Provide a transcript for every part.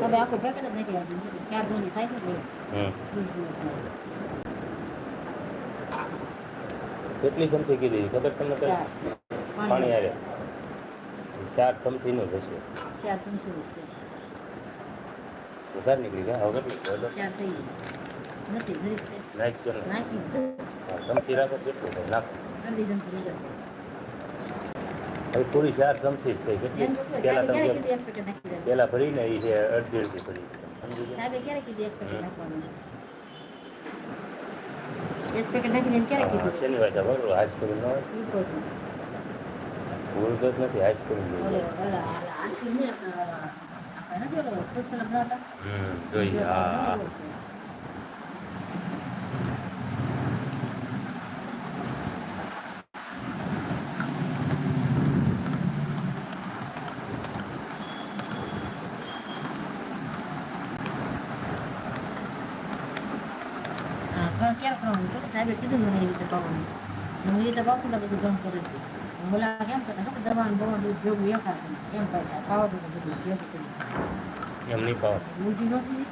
હવે આખું પેકેટ જ ચાર થાય છે ને. કેટલી ચમચી કીધી ખબર તમને પાણી. હારે. ચાર ચમચી છે વધારે નીકળી ગયા હવે કેટલી? ચાર થઈ નથી જરીક છે. નાખજો નાખી ચમચી રાખો કેટલું નાખો. અડધી ચમચી હવે પૂરી ચાર ચમચી જ થઈ કેટલી પેલા તમે? પેલા ભરીને એ છે અડધી અડધી ભરી શનિવાર સાહેબે ક્યારે કીધું એક પેકેટ હમ. નાખવાનું એક પેકેટ નાખીને એમ ક્યારે હા, કીધું શેની વાત છે બરોબર આઈસ્ક્રીમ ન હોય ઈ કહું છું. ભૂલ તો જ નથી આઈસ્ક્રીમ ઓલો, જોઈએ ઓલા, ઓલા, આઈસ્ક્રીમ ને, અ, આપણે નથી ઓલો fruit salad બનાવતા? હમ જોઈએ હા ઘર ક્યારે કરવાનું હતું? સાહેબે કીધું મને એ રીતે પાવાનું હું એ રીતે પાવશું એટલે બધું ગમ કરી દઉં હું ઓલા કેમ કરતા ખબર દવાનું બવાનું બધું ભેગું એક હાથે એમ કરતા પાવા બધું બધું ભેગું કરી એમ નહીં પાવ ઊંધી નથી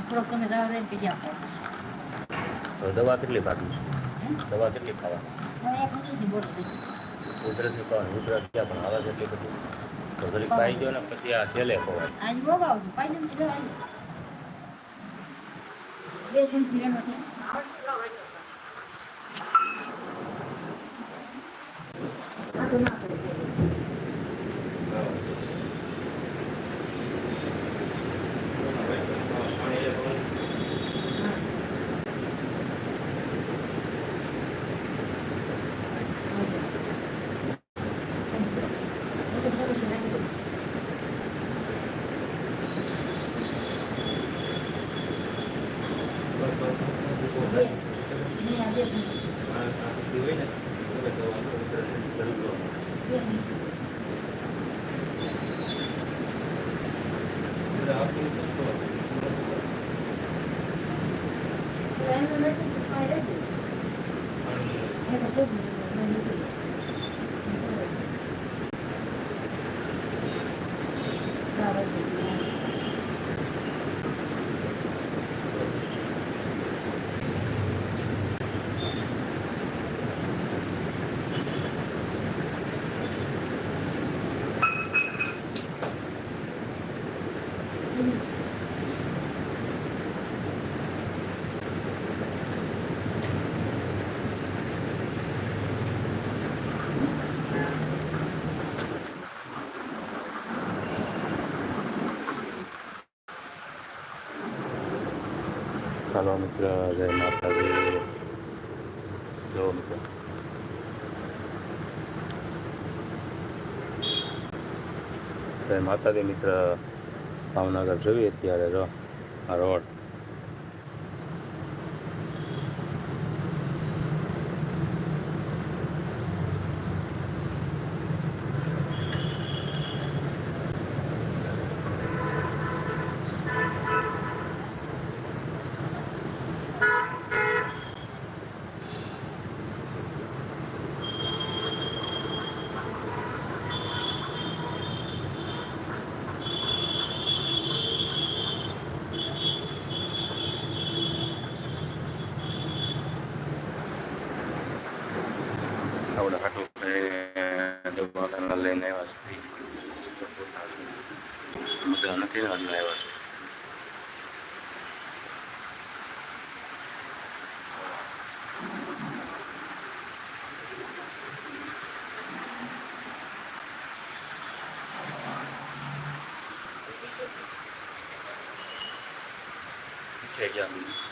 થોડોક તમે જવા દે પછી આપો તો દવા કેટલી હે? દવા કેટલી ખાવા એક બોટલ લીધી. કુદરતની પણ કુદરત ક્યાં પણ આવે છે એટલી બધી તો પાઈ ગયો ને પછી આ છેલ્લે ખવાય આજ બહુ આવશે પાઈ દઉં તો જવા દે. બે ચમચી રેનો છે આ તો ના કરે છે. હા. Thank you. ચાલો મિત્ર જય માતાજી જો મિત્ર જય માતાજી મિત્ર ભાવનગર જોઈએ અત્યારે જો આ રોડ આપણે હાટું દવાખાના લઈને આવ્યા છે મજા નથી ને એટલે આવ્યા છે છે ગયા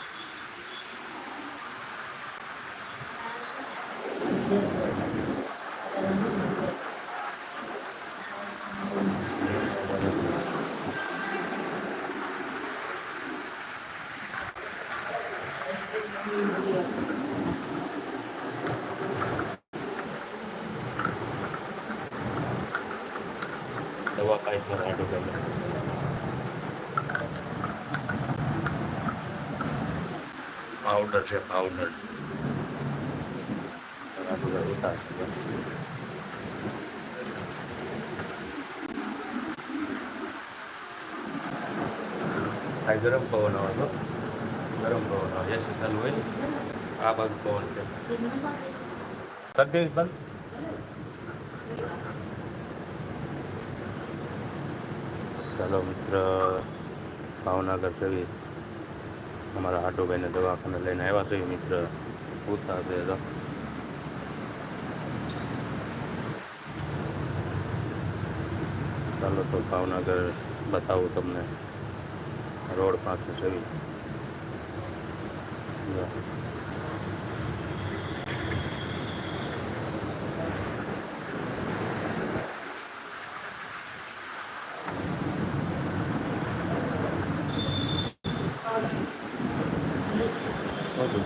દવા ખાઈશ મારે હાટું પહેલાં પાવડર છે પાવડર ગરમ પવન આવે તો ગરમ પવન આવે એસી ચાલુ હોય ને આ બાજુ પવન છે. કરી દેવી બંધ ચાલો મિત્ર ભાવનગર જવી અમારા આટોભાઈને દવાખાને લઈને આવ્યા છે, મિત્ર. ઉતાર છે તો ચાલો તો ભાવનગર બતાવું તમને. રોડ પાસે છે જો. બધું.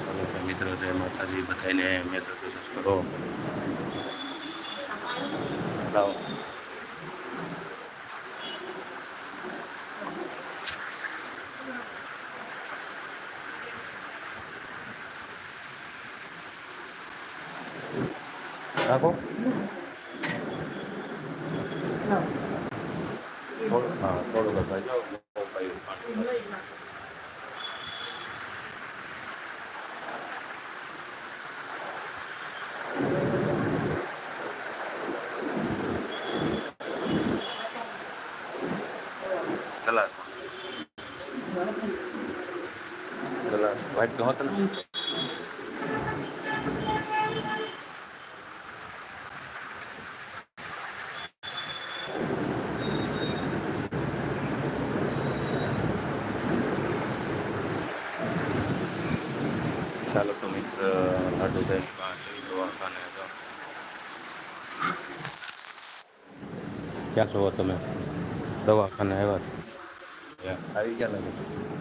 ચાલો તો મિત્રો જય માતાજી બધાને મેસેજ મેસેજ કરો. લાવો. રાખો. હા થોડું ભાઈ જાઓ બહુ પાયું પાણી ગ્લાસ ગ્લાસ વ્હાઈટ કહો તને ચાલો તો મિત્ર લાડુભાઈ પાસે દવાખાને તો ક્યાં છો તમે. દવાખાને આવ્યા આવી ગયા લાગે છે.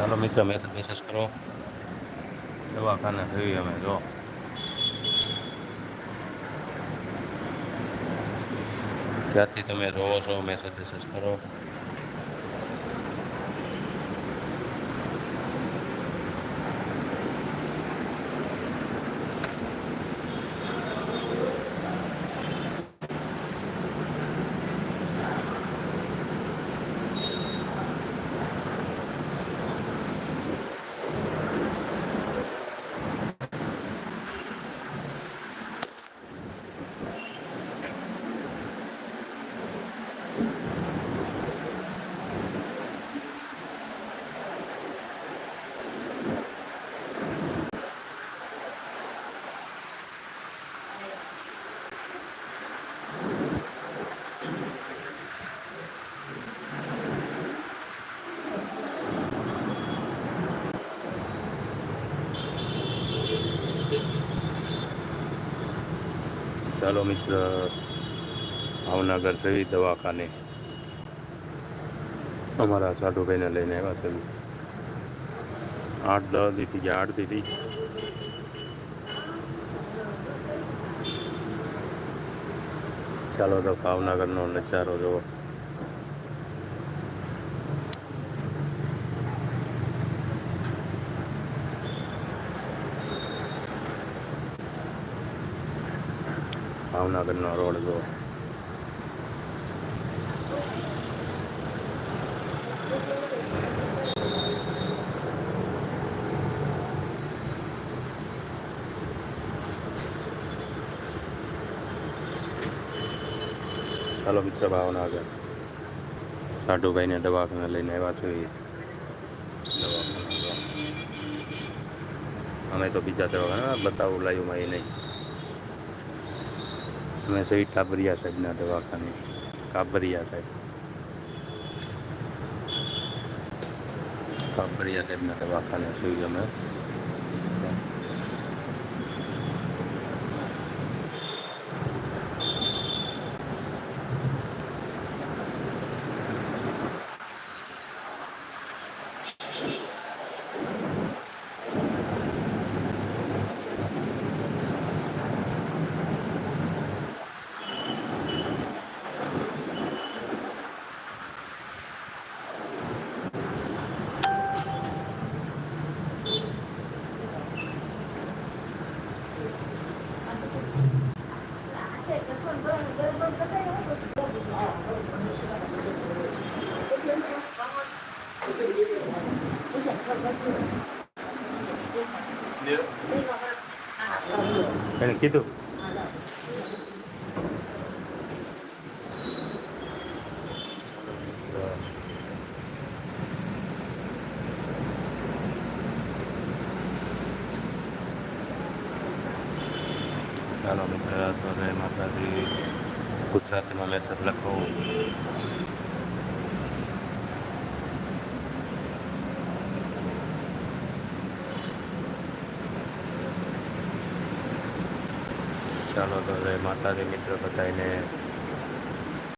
ચાલો મિત્ર, મેં મેસેજ કરો. દવાખાને થયું અમે, જો. ક્યાંથી તમે રોવો છો મેસેજ મેસેજ કરો. ચાલો મિત્ર, ભાવનગર જઈ દવાખાને. અમારા સાધુભાઈને લઈને આવ્યા છે. આઠ દસ દીથી ગયા, આઠ દીથી. ચાલો તો ભાવનગરનો નજારો જુઓ ભાવનગરનો રોડ જો. ચાલો મિત્ર ભાવનગર. સાઢુભાઈને દવાખાને લઈને આવ્યા છીએ. દવાખાના અમે તો બીજા દવાખાના બતાવું લાવ્યું એ નહીં. અમે સહી ટાબરિયા સાહેબના દવાખાને. કાબરિયા સાહેબ. કાબરિયા સાહેબના દવાખાને સુઈ અમે એને કીધું. ચાલો મિત્ર તો જય માતાજી. ગુજરાતીમાં મેસેજ લખો. ચાલો તો જય માતાજી મિત્ર બધાને